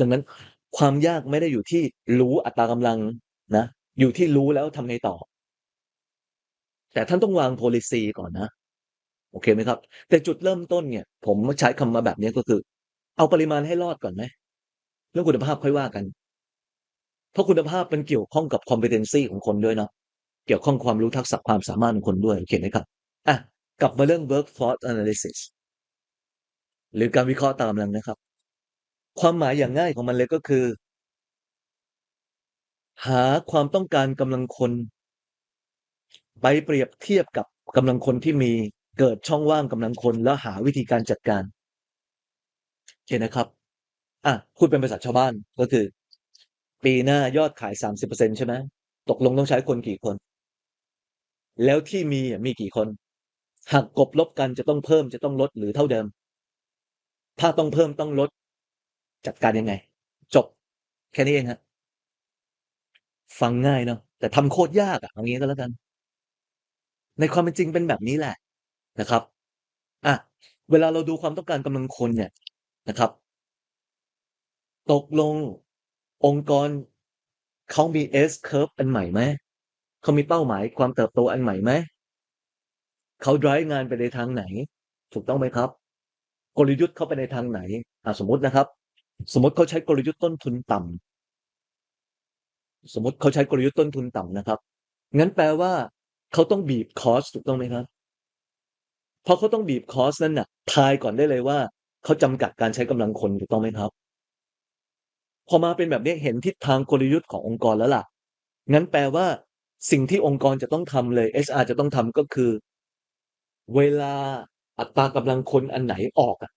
ดังนั้นความยากไม่ได้อยู่ที่รู้อัตรากำลังนะอยู่ที่รู้แล้วทำไงต่อ แต่ท่านต้องวาง policy ก่อนนะ โอเคไหมครับ แต่จุดเริ่มต้นเนี่ย ผมใช้คำมาแบบนี้ก็คือ เอาปริมาณให้รอดก่อนไหมเรื่องคุณภาพค่อยว่ากัน เพราะคุณภาพมันเกี่ยวข้องกับ competency ของคนด้วยเนาะเกี่ยวข้องความรู้ทักษะความสามารถของคนด้วยโอเคไหมครับอะกลับมาเรื่อง workforce analysis หรือการวิเคราะห์ตามกำลังนะครับ ความหมายอย่างง่ายของมันเลยก็คือ หาความต้องการกำลังคน ไปเปรียบเทียบกับกำลังคนที่มีเกิดช่องว่างกำลังคนแล้วหาวิธีการจัดการโอเคนะครับ อะพูดเป็นภาษาชาวบ้านก็คือ ปีหน้ายอดขายสามสิบเปอร์เซ็นใช่ไหมตกลงต้องใช้คนกี่คน แล้วที่มีมีกี่คนหากกบลบกันจะต้องเพิ่มจะต้องลดหรือเท่าเดิม ถ้าต้องเพิ่มต้องลด จัดการยังไง จบ แค่นี้เองฮะฟังง่ายเนาะแต่ทำโคตรยากอะเอางี้ก็แล้วกัน ในความเป็นจริงเป็นแบบนี้แหละนะครับอะเวลาเราดูความต้องการกำลังคนเนี่ยนะครับ ตกลงองค์กรเขามี S curve อันใหม่ไหมเขามีเป้าหมายความเติบโตอันใหม่ไหมเขา drive งานไปในทางไหน ถูกต้องไหมครับ กลยุทธ์เขาไปในทางไหนอะสมมตินะครับ สมมติเขาใช้กลยุทธ์ต้นทุนต่ำสมมติเขาใช้กลยุทธ์ต้นทุนต่ำนะครับ งั้นแปลว่าเขาต้องบีบคอสถูกต้องไหมครับเพราะเขาต้องบีบคอสนั้นน่ะทายก่อนได้เลยว่าเขาจำกัดการใช้กำลังคนถูกต้องไหมครับ พอมาเป็นแบบนี้เห็นทิศทางกลยุทธ์ขององค์กรแล้วล่ะ งั้นแปลว่า สิ่งที่องค์กรจะต้องทำเลย HR จะต้องทำก็คือ เวลาอัตรากำลังคนอันไหนออกอะ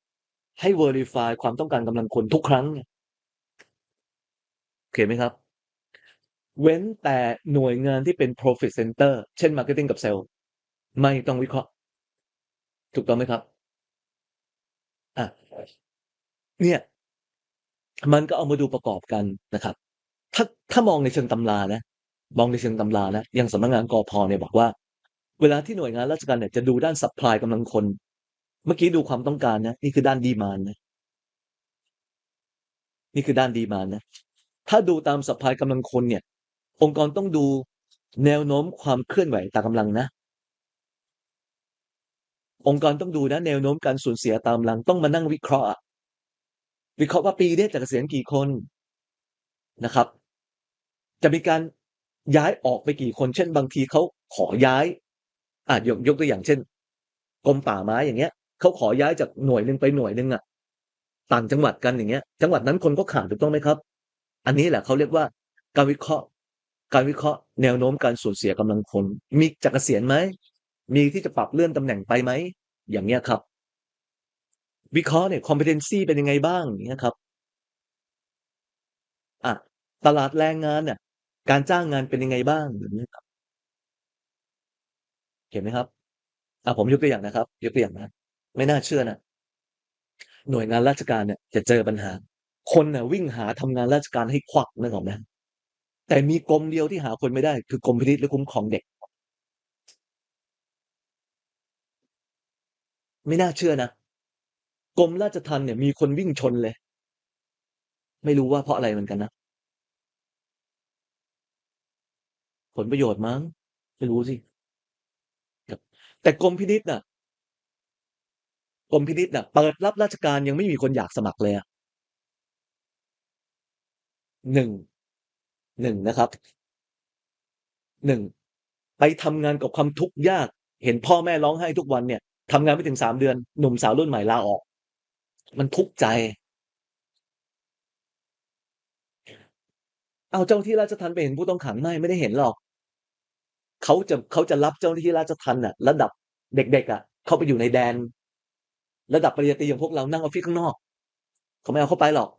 ให้ verify ความต้องการกำลังคนทุกครั้งโอเคไหมครับ เว้นแต่หน่วยงานที่เป็น profit center เช่น marketing กับ sales ไม่ต้องวิเคราะห์ ถูกต้องไหมครับอะเนี่ย มันก็เอามาดูประกอบกันนะครับ ถ้าถ้ามองในเชิงตำรานะมองในเชิงตำรานะอย่างสำนักงานกอพเนี่ยบอกว่า เวลาที่หน่วยงานราชการเนี่ยจะดูด้าน supply กำลังคน เมื่อกี้ดูความต้องการนะ นี่คือด้านดีมานนะ นี่คือด้านดีมานนะ ถ้าดูตาม supply กำลังคนเนี่ย องค์กรต้องดูแนวโน้มความเคลื่อนไหวตามกำลังนะ องค์กรต้องดูนะ แนวโน้มการสูญเสียตามกำลังต้องมานั่งวิเคราะห์วิเคราะห์ว่าปีนี้จะเกษียณกี่คนนะครับ จะมีการย้ายออกไปกี่คน เช่น บางทีเขาขอย้ายอะยกยกตัวอย่างเช่นกรมป่าไม้อย่างเงี้ย เขาขอย้ายจากหน่วยหนึ่งไปหน่วยหนึ่งอะต่างจังหวัดกันอย่างเงี้ย จังหวัดนั้นคนก็ขาดถูกต้องไหมครับ อันนี้แหละเขาเรียกว่าการวิเคราะห์ การวิเคราะห์แนวโน้มการสูญเสียกำลังคน มีจะเกษียณไหมมีที่จะปรับเลื่อนตำแหน่งไปไหมอย่างเงี้ยครับ วิเคราะห์เนี่ย competency เป็นยังไงบ้างอย่างเงี้ยครับอะตลาดแรงงานเนี่ยการจ้างงานเป็นยังไงบ้างแบบนี้ครับเห็นไหมครับอะผมยกตัวอย่างนะครับ ยกตัวอย่างนะ ไม่น่าเชื่อนะหน่วยงานราชการเนี่ยจะเจอปัญหา คนน่ะวิ่งหาทำงานราชการให้ควักนึกออกไหมแต่มีกรมเดียวที่หาคนไม่ได้ คือกรมพินิจและคุ้มครองเด็ก ไม่น่าเชื่อนะกรมราชทัณฑ์เนี่ยมีคนวิ่งชนเลย ไม่รู้ว่าเพราะอะไรเหมือนกันนะผลประโยชน์มั้งไม่รู้สิแต่กรมพินิษน่ะ รมพินิษน่ะเปิดรับราชการยังไม่มีคนอยากสมัครเลยอะหนึ่งหนึ่งนะครับหนึ่งไปทำงานกับความทุกข์ยาก เห็นพ่อแม่ร้องไห้ทุกวันเนี่ยทำงานไม่ถึงสามเดือน หนุ่มสาวรุ่นใหม่ลาออก มันทุกข์ใจ เอาเจ้าที่ราชทัณฑ์ไปเห็นผู้ต้องขังไม่ไม่ได้เห็นหรอกเขาจะเขาจะรับเจ้าหน้าที่ราชทัณฑ์น่ะ ระดับเด็กๆอะ เข้าไปอยู่ในแดน ระดับปริญญาตรีอย่างพวกเรานั่งออฟฟิศข้างนอกเขาไม่เอาเข้าไปหรอก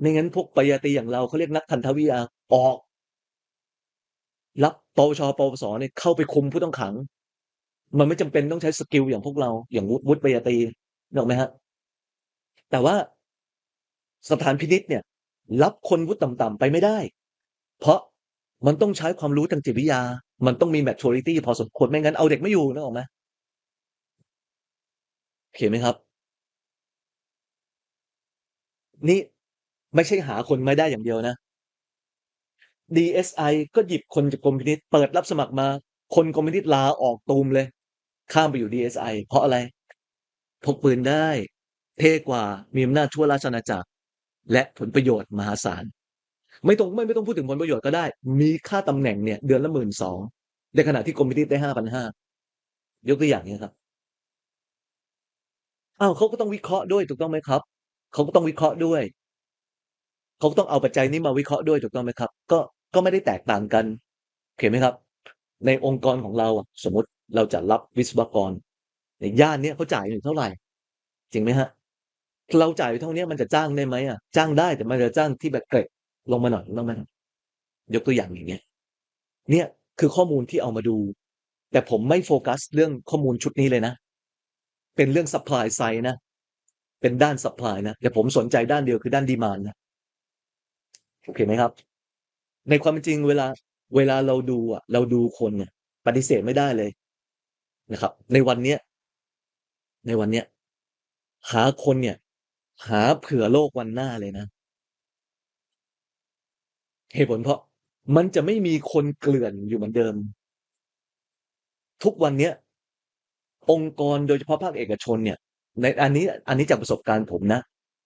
ไม่งั้นพวกปริญญาตรีอย่างเราเขาเรียกนักทันทวิทยาออก รับปวชปวสเนี่ยเข้าไปคุมผู้ต้องขัง มันไม่จำเป็นต้องใช้สกิลอย่างพวกเรา อย่างวุฒิปริญญาตรีนึกอกไหมฮะ แต่ว่าสถานพินิษเนี่ย รับคนวุฒิต่ำๆไปไม่ได้ เพราะมันต้องใช้ความรู้ทางจิตวิทยา มันต้องมี maturity พอสมควรไม่งั้นเอาเด็กไม่อยู่นึกออกไหม เขียนไหมครับ นี่ไม่ใช่หาคนไม่ได้อย่างเดียวนะ DSI ก็หยิบคนจากกรมพินิษเปิดรับสมัครมา คนกรมพินิษลาออกตูมเลย ข้ามไปอยู่ DSI เพราะอะไร พกปืนได้ เท่กว่ามีอำนาจทั่วราชอาณาจักร และผลประโยชน์มหาศาล ไม่ต้องไม่ไม่ต้องพูดถึงผลประโยชน์ก็ได้ มีค่าตำแหน่งเนี่ย เดือนละหมื่นสองในขณะที่กรมพินิษได้ห้าพันห้ายกตัวอย่างนี้ครับ อ้าว เขาก็ต้องวิเคราะห์ด้วยถูกต้องไหมครับ เขาก็ต้องวิเคราะห์ด้วย เขาก็ต้องเอาปัจจัยนี้มาวิเคราะห์ด้วยถูกต้องไหมครับ ก็ก็ไม่ได้แตกต่างกันโอเคไหมครับ ในองค์กรของเราอะสมมติเราจะรับวิศวกร ในย่านเนี้ยเขาจ่ายอยู่เท่าไหร่ จริงไหมฮะ เราจ่ายอยู่เท่านี้มันจะจ้างได้ไหมอะ จ้างได้แต่มันจะจ้างที่แบบเกรดลงมาหน่อยถูกต้องไหมครับยกตัวอย่างอย่างเงี้ย เนี่ยคือข้อมูลที่เอามาดู แต่ผมไม่โฟกัสเรื่องข้อมูลชุดนี้เลยนะ เป็นเรื่อง supply side นะ เป็นด้าน supply นะแต่ผมสนใจด้านเดียวคือด้าน demand นะโอเคไหมครับ ในความเป็นจริงเวลาเวลาเราดูอะ เราดูคนเนี่ยปฏิเสธไม่ได้เลยนะครับ ในวันเนี้ย ในวันเนี้ย หาคนเนี่ย หาเผื่อโลกวันหน้าเลยนะเหตุผลเพราะมันจะไม่มีคนเกลื่อนอยู่เหมือนเดิม ทุกวันเนี้ย องค์กรโดยเฉพาะภาคเอกชนเนี่ยในอันนี้อันนี้จากประสบการณ์ผมนะ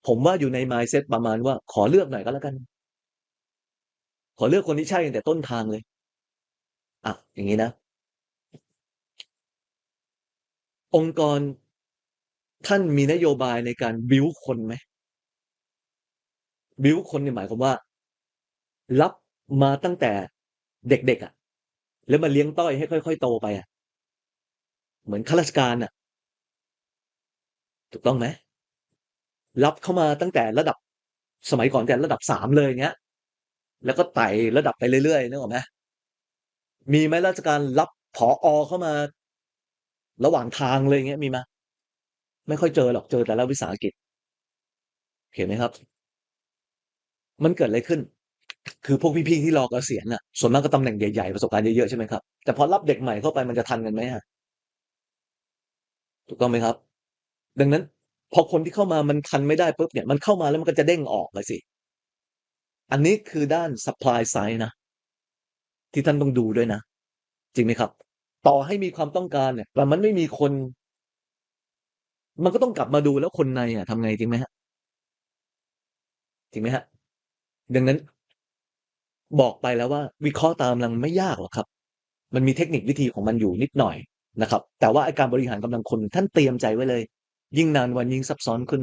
ผมว่าอยู่ใน mindset ประมาณว่าขอเลือกหน่อยก็แล้วกัน ขอเลือกคนที่ใช่ตั้งแต่ต้นทางเลยอะอย่างนี้นะ องค์กรท่านมีนโยบายในการบิวคนไหมบิวคนเนี่ยหมายความว่า รับมาตั้งแต่เด็กๆอะแล้วมาเลี้ยงต้อยให้ค่อยๆโตไปอะ เหมือนข้าราชการน่ะ ถูกต้องไหมรับเข้ามาตั้งแต่ระดับสมัยก่อนแต่ระดับ3เลยอย่างเงี้ย แล้วก็ไต่ระดับไปเรื่อยๆนึกออกไหมมีไหมราชการรับผออ.เข้ามา ระหว่างทางเลยอย่างเงี้ยมีไหม?ไม่ค่อยเจอหรอกเจอแต่รัฐวิสาหกิจเห็นไหมครับ?มันเกิดอะไรขึ้น คือพวกพี่ๆที่รอเกษียณน่ะ ส่วนมากก็ตำแหน่งใหญ่ๆประสบการณ์เยอะๆใช่ไหมครับแต่พอรับเด็กใหม่เข้าไปมันจะทันกันไหมอะ? ถูกต้องไหมครับ?ดังนั้น พอคนที่เข้ามามันทันไม่ได้ปุ๊บเนี่ยมันเข้ามาแล้วมันก็จะเด้งออกอะสิ อันนี้คือด้าน supply side นะ ที่ท่านต้องดูด้วยนะ จริงไหมครับ?ต่อให้มีความต้องการเนี่ยแต่มันไม่มีคน มันก็ต้องกลับมาดูแล้วคนในอะทำไงจริงไหมครับ?จริงไหมครับ?ดังนั้นบอกไปแล้วว่าวิเคราะห์ตามกำลังไม่ยากหรอกครับ มันมีเทคนิควิธีของมันอยู่นิดหน่อย นะครับ แต่ว่าการบริหารกำลังคนท่านเตรียมใจไว้เลย ยิ่งนานวันยิ่งซับซ้อนขึ้น